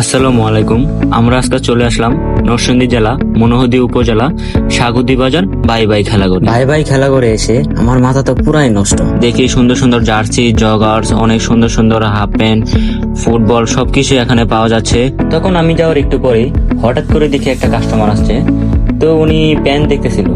আসসালামু আলাইকুম। আমরা আজকে চলে আসলাম নরসিংদী জেলা মনোহদী উপজেলা সাগুদি বাজার বাই বাই খেলাঘরে। ভাই ভাই খেলা করে এসে আমার মাথা তো পুরাই নষ্ট। দেখি সুন্দর সুন্দর জার্সি জগার্স অনেক সুন্দর সুন্দর হাফ প্যান্ট ফুটবল সবকিছু এখানে পাওয়া যাচ্ছে। তখন আমি যাওয়ার একটু পরেই হঠাৎ করে দেখি একটা কাস্টমার আসছে। তো উনি প্যান্ট দেখতেছিল।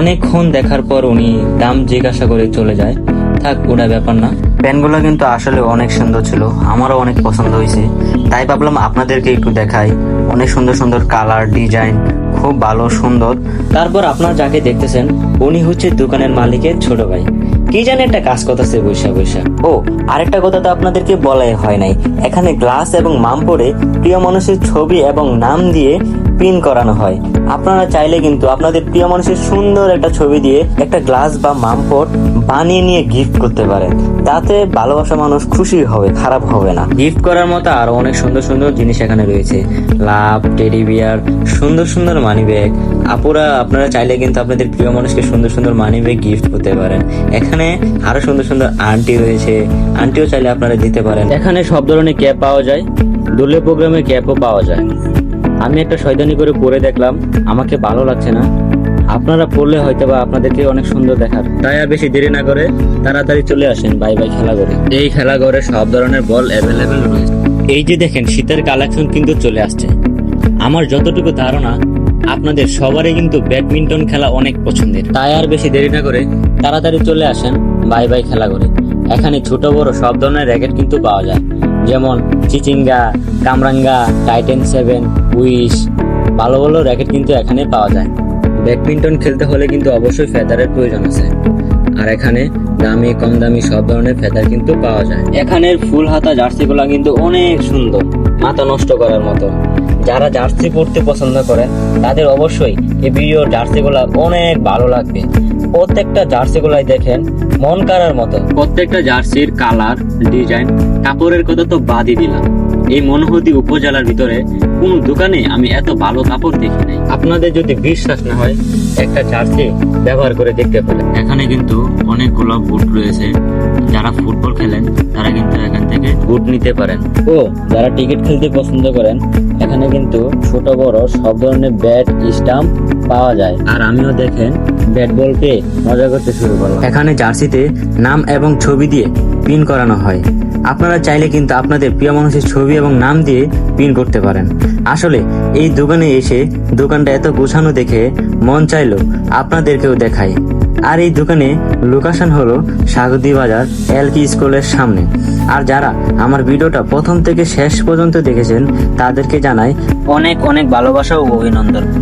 অনেকক্ষণ দেখার পর উনি দাম জিজ্ঞাসা করে চলে যায়। থাক ওটা ব্যাপার না। প্যান্টগুলো কিন্তু আসলে অনেক সুন্দর ছিল, আমারও অনেক পছন্দ হয়েছে। তাই ভাবলাম আপনাদেরকে একটু দেখাই। অনেক সুন্দর সুন্দর কালার, ডিজাইন, খুব ভালো, সুন্দর। তারপর আপনার যাকে দেখতেছেন, উনি হচ্ছে দোকানের মালিকের ছোট ভাই। কি জানে একটা কাজ করতেছে বৈশা বৈশা। ও, আরেকটা কথা তো আপনাদেরকে বলাই হয় নাই। এখানে গ্লাস এবং মাম পরে প্রিয় মানুষের ছবি এবং নাম দিয়ে পিন করানো হয়। আপনারা চাইলে কিন্তু আপনাদের প্রিয় মানুষের সুন্দর একটা ছবি দিয়ে একটা গ্লাস বা মামপট বানিয়ে নিয়ে গিফট করতে পারেন। তাতে ভালোবাসা মানুষ খুশি হবে, খারাপ হবে না। গিফট করার মতো আরও অনেক সুন্দর সুন্দর জিনিস এখানে রয়েছে। লাভ, টেডি বিয়ার, সুন্দর সুন্দর মানি ব্যাগ আপুরা, আপনারা চাইলে কিন্তু আপনাদের প্রিয় মানুষকে সুন্দর সুন্দর মানি ব্যাগ গিফট করতে পারেন। এখানে আরও সুন্দর সুন্দর আন্টি রয়েছে। আন্টিও চাইলে আপনারা দিতে পারেন। এখানে সব ধরনের ক্যাপ পাওয়া যায়। দোলে প্রোগ্রামে ক্যাপও পাওয়া যায়। আমি একটা শয়তানি করে পরে দেখলাম, আমাকে ভালো লাগছে না। আপনারা পড়লে হয়তো বা আপনাদেরকে অনেক সুন্দর দেখার। তাই আর বেশি দেরি না করে তাড়াতাড়ি চলে আসেন বাই বাই খেলা করে এই খেলা করে সব ধরনের বল অ্যাভেলেবেল রয়েছে। এই যে দেখেন, শীতের কালেকশন কিন্তু চলে আসছে। আমার যতটুকু ধারণা, আপনাদের সবারই কিন্তু ব্যাডমিন্টন খেলা অনেক পছন্দের। তাই আর বেশি দেরি না করে তাড়াতাড়ি চলে আসেন বাই বাই খেলা করে এখানে ছোট বড় সব ধরনের র্যাকেট কিন্তু পাওয়া যায়। যেমন চিচিঙ্গা, কামরাঙ্গা টাইটেন সেভেন উইশ ভালো ভালো র্যাকেট কিন্তু এখানে পাওয়া যায়। ব্যাডমিন্টন খেলতে হলে কিন্তু অবশ্যই ফেদারের প্রয়োজন আছে। আর এখানে দামি, কম দামি সব ধরনের ফেদার কিন্তু পাওয়া যায়। এখানের ফুল হাতা জার্সিগুলো কিন্তু অনেক সুন্দর, মাথা নষ্ট করার মতো। যারা জার্সি পরতে পছন্দ করেন তাদের অবশ্যই এই ভিডিওর জার্সিগুলো অনেক ভালো লাগবে। প্রত্যেকটা জার্সিগুলাই দেখেন, মন কাড়ার মতো। প্রত্যেকটা জার্সির কালার, ডিজাইন, কাপড়ের কথা তো বাদই দিলাম। এই মনোহতি উপজেলার ভিতরে কোন দোকানে আমি এত ভালো কাপড় দেখি নাই। আপনাদের যদি বিশ্বাস না হয় একটা জার্সি ব্যবহার করে দেখতে পারেন। এখানে কিন্তু অনেকগুলো বুট রয়েছে। যারা ফুটবল খেলেন তারা কিন্তু এখান থেকে বুট নিতে পারেন। ও যারা টিকিট খেলতে পছন্দ করেন এখানে কিন্তু ছোট বড় সব ধরনের ব্যাট স্টাম্প পাওয়া যায়। আর আমিও দেখেন ব্যাট বল পেয়ে মজা করতে শুরু করলাম। এখানে জার্সিতে নাম এবং ছবি দিয়ে পিন করানো হয়। আপনারা চাইলে কিন্তু আপনাদের প্রিয় মানুষের ছবি এবং নাম দিয়ে পিন করতে পারেন। আসলে, এই দোকানে এসে দোকানটা এত গোছানো দেখে মন চাইলো আপনাদেরকেও দেখাই। আর এই দোকানে লোকেশন হলো স্বাগতি বাজার এলপি স্কুলের সামনে। আর যারা আমার ভিডিওটা প্রথম থেকে শেষ পর্যন্ত দেখেছেন, তাদেরকে জানাই অনেক অনেক ভালোবাসা ও অভিনন্দন।